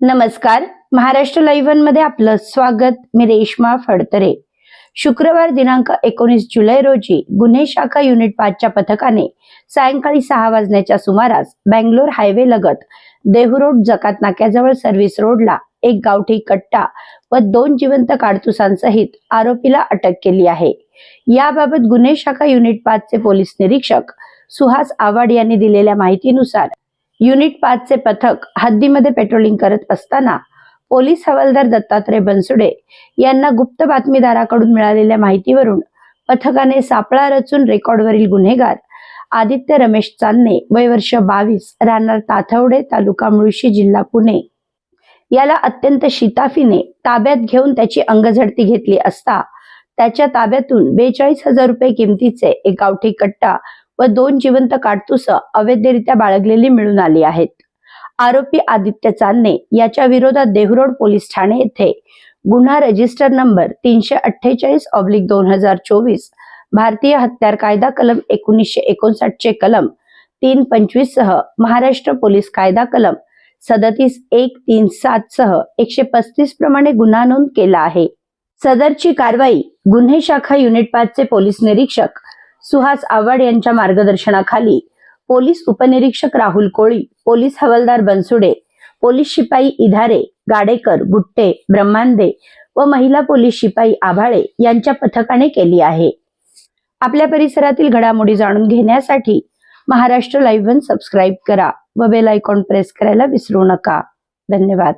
नमस्कार. महाराष्ट्र लाईव्हमध्ये आपलं स्वागत. मी रेश्मा फडतरे. शुक्रवार दिनांक एकोणीस जुलै रोजी गुन्हे शाखा युनिट पाचच्या पथकाने सायंकाळी सहा वाजण्याच्या सुमारास बँगलोर हायवे लगत देहुरोड जकात नाक्याजवळ सर्व्हिस रोडला एक गावठी कट्टा व दोन जिवंत काडतुसांसहित आरोपीला अटक केली आहे. याबाबत गुन्हे शाखा युनिट पाचचे पोलीस निरीक्षक सुहास आवाड यांनी दिलेल्या माहितीनुसार युनिट पाचचे पथक हद्दीमध्ये पेट्रोलिंग करत असताना पोलीस हवालदार दत्तात्रय बनसुडे यांना गुप्त बातमीदाराकडून मिळालेल्या माहितीवरून पथकाने सापळा रचून रेकॉर्डवरील गुन्हेगार आदित्य रमेश चांदणे वय वर्ष बावीस राहणार ताथवडे तालुका मुळशी जिल्हा पुणे. याला अत्यंत शिताफीने ताब्यात घेऊन त्याची अंगझडती घेतली असता त्याच्या ताब्यातून बेचाळीस हजार रुपये किमतीचे एक गावठी कट्टा व दोन जिवंत काडतुस अवैधरित्या बाळगलेली मिळून आली आहेत. आरोपी आदित्य चांदणे याच्या विरोधात देहरोड पोलीस ठाणे येथे गुन्हा रजिस्टर नंबर तीनशे अठ्ठेचाळीस ऑब्लिक दोन हजार चोवीस भारतीय हत्यार कायदा कलम एकोणीसशे एकोणसाठ चे कलम तीन पंचवीस सह महाराष्ट्र पोलीस कायदा कलम सदतीस एक तीन सात सह एकशे पस्तीस प्रमाणे गुन्हा नोंद केला आहे. सदरची कारवाई गुन्हे शाखा युनिट पाचचे पोलीस निरीक्षक सुहास आव्हाड यांच्या मार्गदर्शनाखाली पोलीस उपनिरीक्षक राहुल कोळी पोलीस हवालदार बनसुडे पोलीस शिपाई इधारे गाडेकर गुट्टे ब्रह्मांडे व महिला पोलीस शिपाई आभाळे यांच्या पथकाने केली आहे. आपल्या परिसरातील घडामोडी जाणून घेण्यासाठी महाराष्ट्र लाईव्ह वन सबस्क्राईब करा व बेल आयकॉन प्रेस करायला विसरू नका. धन्यवाद.